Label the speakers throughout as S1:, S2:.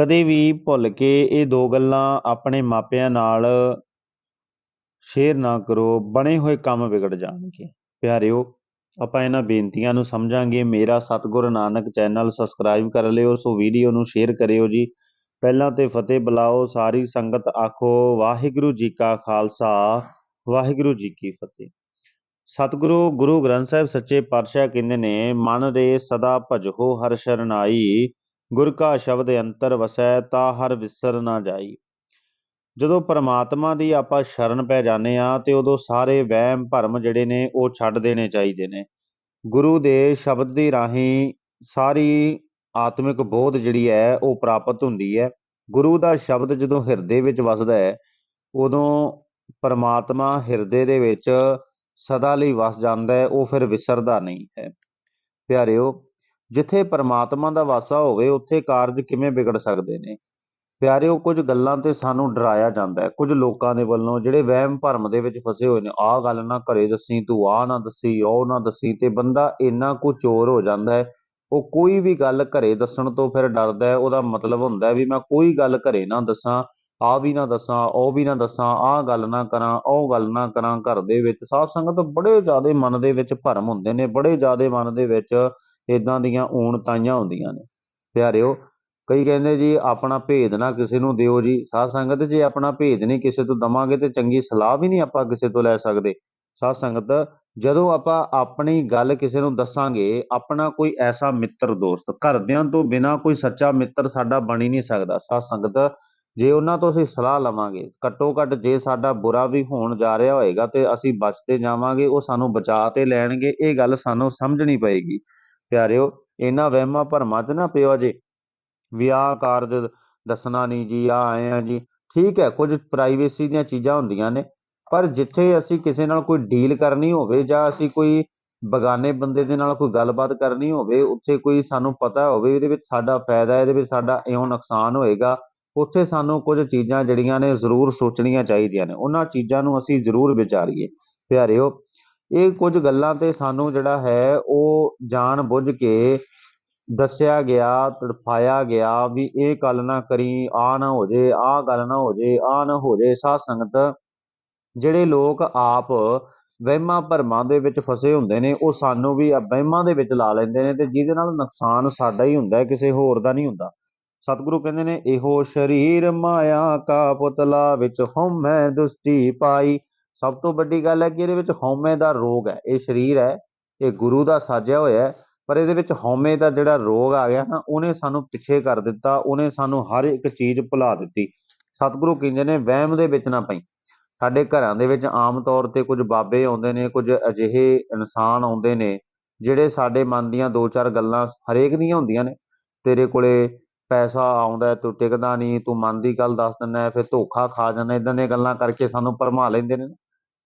S1: ਕਦੇ ਵੀ ਭੁੱਲ ਕੇ ਇਹ ਦੋ ਗੱਲਾਂ ਆਪਣੇ ਮਾਪਿਆਂ ਨਾਲ ਸ਼ੇਅਰ ਨਾ ਕਰੋ, ਬਣੇ ਹੋਏ ਕੰਮ ਵਿਗੜ ਜਾਣਗੇ। ਪਿਆਰਿਓ, ਆਪਾਂ ਇਹਨਾਂ ਬੇਨਤੀਆਂ ਨੂੰ ਸਮਝਾਂਗੇ। ਮੇਰਾ ਸਤਿਗੁਰ ਨਾਨਕ ਚੈਨਲ ਸਬਸਕ੍ਰਾਈਬ ਕਰ ਲਿਓ, ਸੋ ਵੀਡੀਓ ਨੂੰ ਸ਼ੇਅਰ ਕਰਿਓ ਜੀ। ਪਹਿਲਾਂ ਤੇ ਫਤਿਹ ਬੁਲਾਓ, ਸਾਰੀ ਸੰਗਤ ਆਖੋ, ਵਾਹਿਗੁਰੂ ਜੀ ਕਾ ਖਾਲਸਾ, ਵਾਹਿਗੁਰੂ ਜੀ ਕੀ ਫਤਿਹ। ਸਤਿਗੁਰੂ, ਗੁਰੂ ਗ੍ਰੰਥ ਸਾਹਿਬ ਸੱਚੇ ਪਾਤਸ਼ਾਹ ਕਹਿੰਦੇ ਨੇ, ਮਨ ਦੇ ਸਦਾ ਭਜੋ ਹਰ ਸ਼ਰਨਾਈ ਗੁਰ ਕਾ ਸ਼ਬਦ ਅੰਤਰ ਵਸੈ, ਤਾ ਹਰ ਵਿਸਰ ਨਾ ਜਾਈ। ਜਦੋਂ ਪਰਮਾਤਮਾ ਦੀ ਆਪਾਂ ਸ਼ਰਨ ਪੈ ਜਾਂਦੇ ਆ ਤੇ ਉਦੋਂ ਸਾਰੇ ਵਹਿਮ ਭਰਮ ਜਿਹੜੇ ਨੇ, ਉਹ ਛੱਡ ਦੇਣੇ ਚਾਹੀਦੇ ਨੇ। ਗੁਰੂ ਦੇ ਸ਼ਬਦ ਦੀ ਰਾਹੀਂ ਸਾਰੀ ਆਤਮਿਕ ਬੋਧ ਜਿਹੜੀ ਹੈ, ਉਹ ਪ੍ਰਾਪਤ ਹੁੰਦੀ ਹੈ। ਗੁਰੂ ਦਾ ਸ਼ਬਦ ਜਦੋਂ ਹਿਰਦੇ ਵਿੱਚ ਵਸਦਾ ਹੈ, ਉਦੋਂ ਪਰਮਾਤਮਾ ਹਿਰਦੇ ਦੇ ਵਿੱਚ ਸਦਾ ਲਈ ਵਸ ਜਾਂਦਾ ਹੈ, ਉਹ ਫਿਰ ਵਿਸਰਦਾ ਨਹੀਂ ਹੈ। ਪਿਆਰਿਓ ਜਿੱਥੇ ਪਰਮਾਤਮਾ ਦਾ ਵਾਸਾ ਹੋਵੇ, ਉੱਥੇ ਕਾਰਜ ਕਿਵੇਂ ਵਿਗੜ ਸਕਦੇ ਨੇ? ਪਿਆਰਿਓ, ਕੁਝ ਗੱਲਾਂ ਤੇ ਸਾਨੂੰ ਡਰਾਇਆ ਜਾਂਦਾ ਹੈ। ਕੁਝ ਲੋਕਾਂ ਦੇ ਵੱਲੋਂ ਜਿਹੜੇ ਵਹਿਮ ਭਰਮ ਦੇ ਵਿੱਚ ਫਸੇ ਹੋਏ ਨੇ, ਆਹ ਗੱਲ ਨਾ ਘਰੇ ਦੱਸੀ, ਤੂੰ ਆਹ ਨਾ ਦੱਸੀ, ਉਹ ਨਾ ਦੱਸੀ ਤੇ ਬੰਦਾ ਇੰਨਾ ਕੁ ਚੋਰ ਹੋ ਜਾਂਦਾ ਹੈ। ਉਹ ਕੋਈ ਵੀ ਗੱਲ ਘਰੇ ਦੱਸਣ ਤੋਂ ਫਿਰ ਡਰਦਾ ਹੈ। ਉਹਦਾ ਮਤਲਬ ਹੁੰਦਾ ਵੀ ਮੈਂ ਕੋਈ ਗੱਲ ਘਰੇ ਨਾ ਦੱਸਾਂ ਆ ਵੀ ਨਾ ਦੱਸਾਂ, ਉਹ ਵੀ ਨਾ ਦੱਸਾਂ, ਆਹ ਗੱਲ ਨਾ ਕਰਾਂ, ਉਹ ਗੱਲ ਨਾ ਕਰਾਂ। ਘਰ ਦੇ ਵਿੱਚ ਸਾਧ ਸੰਗਤ ਬੜੇ ਜ਼ਿਆਦੇ ਮਨ ਦੇ ਵਿੱਚ ਭਰਮ ਹੁੰਦੇ ਨੇ, ਬੜੇ ਜ਼ਿਆਦੇ ਮਨ ਦੇ ਵਿੱਚ ਇਦਾਂ ਦੀਆਂ ਊਣਤਾਈਆਂ ਹੁੰਦੀਆਂ ਨੇ। ਪਿਆਰਿਓ, ਕਈ ਕਹਿੰਦੇ ਜੀ, ਆਪਣਾ ਭੇਦ ਨਾ ਕਿਸੇ ਨੂੰ ਦਿਓ ਜੀ। ਸਾਧ ਸੰਗਤ, ਜੇ ਆਪਣਾ ਭੇਦ ਨਹੀਂ ਕਿਸੇ ਤੋਂ ਦਵਾਂਗੇ ਤੇ ਚੰਗੀ ਸਲਾਹ ਵੀ ਨਹੀਂ ਆਪਾਂ ਕਿਸੇ ਤੋਂ ਲੈ ਸਕਦੇ। ਸਾਧ ਸੰਗਤ, ਜਦੋਂ ਆਪਾਂ ਆਪਣੀ ਗੱਲ ਕਿਸੇ ਨੂੰ ਦੱਸਾਂਗੇ, ਆਪਣਾ ਕੋਈ ਐਸਾ ਮਿੱਤਰ ਦੋਸਤ, ਘਰਦਿਆਂ ਤੋਂ ਬਿਨਾ ਕੋਈ ਸੱਚਾ ਮਿੱਤਰ ਸਾਡਾ ਬਣ ਹੀ ਨਹੀਂ ਸਕਦਾ। ਸਾਧ ਸੰਗਤ, ਜੇ ਉਹਨਾਂ ਤੋਂ ਅਸੀਂ ਸਲਾਹ ਲਵਾਂਗੇ ਘੱਟੋ ਘੱਟ ਜੇ ਸਾਡਾ ਬੁਰਾ ਵੀ ਹੋਣ ਜਾ ਰਿਹਾ ਹੋਏਗਾ ਤੇ ਅਸੀਂ ਬਚਦੇ ਜਾਵਾਂਗੇ, ਉਹ ਸਾਨੂੰ ਬਚਾ ਤੇ ਲੈਣਗੇ, ਇਹ ਗੱਲ ਸਾਨੂੰ ਸਮਝਣੀ ਪਏਗੀ। ਪਿਆਰਿਓ, ਇਹਨਾਂ ਵਹਿਮਾਂ ਭਰਮਾਂ 'ਚ ਨਾ ਪਿਓ ਜੇ ਵੀ ਆਹ ਕਾਰਜ ਦੱਸਣਾ ਨਹੀਂ ਜੀ, ਆ ਆਏ ਆ ਜੀ। ਠੀਕ ਹੈ, ਕੁਝ ਪ੍ਰਾਈਵੇਸੀ ਦੀਆਂ ਚੀਜ਼ਾਂ ਹੁੰਦੀਆਂ ਨੇ, ਪਰ ਜਿੱਥੇ ਅਸੀਂ ਕਿਸੇ ਨਾਲ ਕੋਈ ਡੀਲ ਕਰਨੀ ਹੋਵੇ ਜਾਂ ਅਸੀਂ ਕੋਈ ਬਗਾਨੇ ਬੰਦੇ ਦੇ ਨਾਲ ਕੋਈ ਗੱਲਬਾਤ ਕਰਨੀ ਹੋਵੇ, ਉੱਥੇ ਕੋਈ ਸਾਨੂੰ ਪਤਾ ਹੋਵੇ, ਇਹਦੇ ਵਿੱਚ ਸਾਡਾ ਫਾਇਦਾ ਹੈ ਇਹਦੇ ਵਿੱਚ ਸਾਡਾ ਇਉਂ ਨੁਕਸਾਨ ਹੋਏਗਾ, ਉੱਥੇ ਸਾਨੂੰ ਕੁਝ ਚੀਜ਼ਾਂ ਜਿਹੜੀਆਂ ਨੇ ਜ਼ਰੂਰ ਸੋਚਣੀਆਂ ਚਾਹੀਦੀਆਂ ਨੇ। ਉਹਨਾਂ ਚੀਜ਼ਾਂ ਨੂੰ ਅਸੀਂ ਜ਼ਰੂਰ ਵਿਚਾਰੀਏ। ਪਿਆਰਿਓ ਇਹ ਕੁਝ ਗੱਲਾਂ ਤੇ ਸਾਨੂੰ ਜਿਹੜਾ ਹੈ ਉਹ ਜਾਣ ਬੁੱਝ ਕੇ ਦੱਸਿਆ ਗਿਆ, ਤੜਫਾਇਆ ਗਿਆ ਵੀ ਇਹ ਗੱਲ ਨਾ ਕਰੀ ਆ ਨਾ ਹੋ ਜੇ ਆ ਗੱਲ ਨਾ ਹੋ ਜੇ ਆ ਨਾ ਹੋ ਜੇ, ਸਾਧ ਸੰਗਤ ਜਿਹੜੇ ਲੋਕ ਆਪ ਵਹਿਮਾਂ ਭਰਮਾਂ ਦੇ ਵਿੱਚ ਫਸੇ ਹੁੰਦੇ ਨੇ, ਉਹ ਸਾਨੂੰ ਵੀ ਵਹਿਮਾਂ ਦੇ ਵਿੱਚ ਲਾ ਲੈਂਦੇ ਨੇ ਤੇ ਜਿਹਦੇ ਨਾਲ ਨੁਕਸਾਨ ਸਾਡਾ ਹੀ ਹੁੰਦਾ ਕਿਸੇ ਹੋਰ ਦਾ ਨਹੀਂ ਹੁੰਦਾ। ਸਤਿਗੁਰੂ ਕਹਿੰਦੇ ਨੇ, ਇਹੋ ਸ਼ਰੀਰ ਮਾਇਆ ਕਾ ਪੁਤਲਾ ਵਿੱਚ ਹਉਮੈ ਦੁਸਤੀ ਪਾਈ ਸਭ ਤੋਂ ਵੱਡੀ ਗੱਲ ਹੈ ਕਿ ਇਹਦੇ ਵਿੱਚ ਹਉਮੈ ਦਾ ਰੋਗ ਹੈ। ਇਹ ਸਰੀਰ ਹੈ, ਇਹ ਗੁਰੂ ਦਾ ਸਾਜਿਆ ਹੋਇਆ ਹੈ, ਪਰ ਇਹਦੇ ਵਿੱਚ ਹਉਮੈ ਦਾ ਜਿਹੜਾ ਰੋਗ ਆ ਗਿਆ ਨਾ, ਉਹਨੇ ਸਾਨੂੰ ਪਿੱਛੇ ਕਰ ਦਿੱਤਾ, ਉਹਨੇ ਸਾਨੂੰ ਹਰ ਇੱਕ ਚੀਜ਼ ਭੁਲਾ ਦਿੱਤੀ। ਸਤਿਗੁਰੂ ਕਹਿੰਦੇ ਨੇ, ਵਹਿਮ ਦੇ ਵਿੱਚ ਨਾ ਪਈ। ਸਾਡੇ ਘਰਾਂ ਦੇ ਵਿੱਚ ਆਮ ਤੌਰ ਤੇ ਕੁਝ ਬਾਬੇ ਆਉਂਦੇ ਨੇ, ਕੁਝ ਅਜਿਹੇ ਇਨਸਾਨ ਆਉਂਦੇ ਨੇ, ਜਿਹੜੇ ਸਾਡੇ ਮਨ ਦੀਆਂ ਦੋ ਚਾਰ ਗੱਲਾਂ ਹਰੇਕ ਦੀਆਂ ਹੁੰਦੀਆਂ ਨੇ। ਤੇਰੇ ਕੋਲੇ ਪੈਸਾ ਆਉਂਦਾ ਤੂੰ ਟਿਕਦਾ ਨਹੀਂ, ਤੂੰ ਮਨ ਦੀ ਗੱਲ ਦੱਸ ਦਿੰਦਾ ਫਿਰ ਧੋਖਾ ਖਾ ਜਾਂਦਾ ਇਦਾਂ ਦੀਆਂ ਗੱਲਾਂ ਕਰਕੇ ਸਾਨੂੰ ਭਰਮਾ ਲੈਂਦੇ ਨੇ।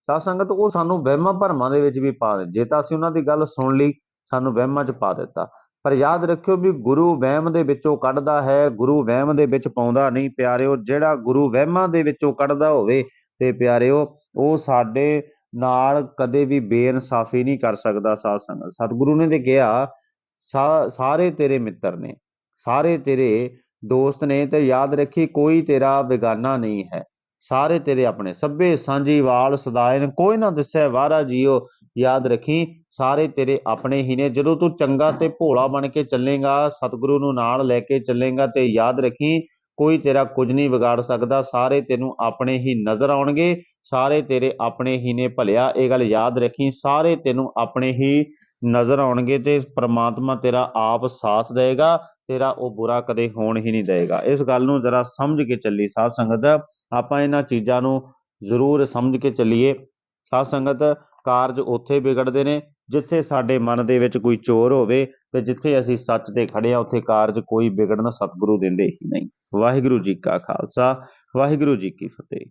S1: ਸਾਧ ਸੰਗਤ ਉਹ ਸਾਨੂੰ ਵਹਿਮਾਂ ਭਰਮਾਂ ਦੇ ਵਿੱਚ ਵੀ ਪਾ ਦੇ। ਜੇ ਤਾਂ ਅਸੀਂ ਉਹਨਾਂ ਦੀ ਗੱਲ ਸੁਣ ਲਈ, ਸਾਨੂੰ ਵਹਿਮਾਂ 'ਚ ਪਾ ਦਿੱਤਾ। ਪਰ ਯਾਦ ਰੱਖਿਓ ਵੀ ਗੁਰੂ ਵਹਿਮ ਦੇ ਵਿੱਚੋਂ ਕੱਢਦਾ ਹੈ, ਗੁਰੂ ਵਹਿਮ ਦੇ ਵਿੱਚ ਪਾਉਂਦਾ ਨਹੀਂ। ਪਿਆਰਿਓ, ਜਿਹੜਾ ਗੁਰੂ ਵਹਿਮਾਂ ਦੇ ਵਿੱਚੋਂ ਕੱਢਦਾ ਹੋਵੇ ਤੇ ਪਿਆਰਿਓ, ਉਹ ਸਾਡੇ ਨਾਲ ਕਦੇ ਵੀ ਬੇਇਨਸਾਫੀ ਨਹੀਂ ਕਰ ਸਕਦਾ ਸਾਧ ਸੰਗਤ। ਸਤਿਗੁਰੂ ਨੇ ਤੇ ਕਿਹਾ ਸਾਰੇ ਤੇਰੇ ਮਿੱਤਰ ਨੇ, ਸਾਰੇ ਤੇਰੇ ਦੋਸਤ ਨੇ ਤੇ ਯਾਦ ਰੱਖੀ, ਕੋਈ ਤੇਰਾ ਬੇਗਾਨਾ ਨਹੀਂ ਹੈ। ਸਾਰੇ ਤੇਰੇ ਆਪਣੇ। ਸਭੇ ਸਾਂਝੀ ਵਾਲ ਸਦਾਇਨ ਕੋਈ ਨਾ ਦਿਸੈ, ਵਾਰਾ ਜੀਓ, ਯਾਦ ਰੱਖੀ, ਸਾਰੇ ਤੇਰੇ ਆਪਣੇ ਹੀ ਨੇ। ਜਦੋਂ ਤੂੰ ਚੰਗਾ ਤੇ ਭੋਲਾ ਬਣ ਕੇ ਚੱਲੇਗਾ, ਸਤਿਗੁਰੂ ਨੂੰ ਨਾਲ ਲੈ ਕੇ ਚੱਲੇਗਾ ਤੇ ਯਾਦ ਰੱਖੀ, ਕੋਈ ਤੇਰਾ ਕੁਝ ਨਹੀਂ ਵਿਗਾੜ ਸਕਦਾ। ਸਾਰੇ ਤੈਨੂੰ ਆਪਣੇ ਹੀ ਨਜ਼ਰ ਆਉਣਗੇ। ਸਾਰੇ ਤੇਰੇ ਆਪਣੇ ਹੀ ਨੇ ਭਲਿਆ। ਇਹ ਗੱਲ ਯਾਦ ਰੱਖੀ, ਸਾਰੇ ਤੈਨੂੰ ਆਪਣੇ ਹੀ ਨਜ਼ਰ ਆਉਣਗੇ ਤੇ ਪ੍ਰਮਾਤਮਾ ਤੇਰਾ ਆਪ ਸਾਥ ਦੇਵੇਗਾ। ਤੇਰਾ ਉਹ ਬੁਰਾ ਕਦੇ ਹੋਣ ਹੀ ਨਹੀਂ ਦੇਗਾ ਇਸ ਗੱਲ ਨੂੰ ਜਰਾ ਸਮਝ ਕੇ ਚੱਲੀ ਸਾਧ ਸੰਗਤ। ਆਪਾਂ ਇਹਨਾਂ ਚੀਜ਼ਾਂ ਨੂੰ ਜ਼ਰੂਰ ਸਮਝ ਕੇ ਚੱਲੀਏ। ਸਾਧ ਸੰਗਤ, ਕਾਰਜ ਉੱਥੇ ਵਿਗੜਦੇ ਨੇ, ਜਿੱਥੇ ਸਾਡੇ ਮਨ ਦੇ ਵਿੱਚ ਕੋਈ ਚੋਰ ਹੋਵੇ ਤੇ ਜਿੱਥੇ ਅਸੀਂ ਸੱਚ ਤੇ ਖੜੇ ਆ, ਉੱਥੇ ਕਾਰਜ ਕੋਈ ਵਿਗੜਨ ਸਤਿਗੁਰੂ ਦਿੰਦੇ ਹੀ ਨਹੀਂ। ਵਾਹਿਗੁਰੂ ਜੀ ਕਾ ਖਾਲਸਾ, ਵਾਹਿਗੁਰੂ ਜੀ ਕੀ ਫਤਿਹ।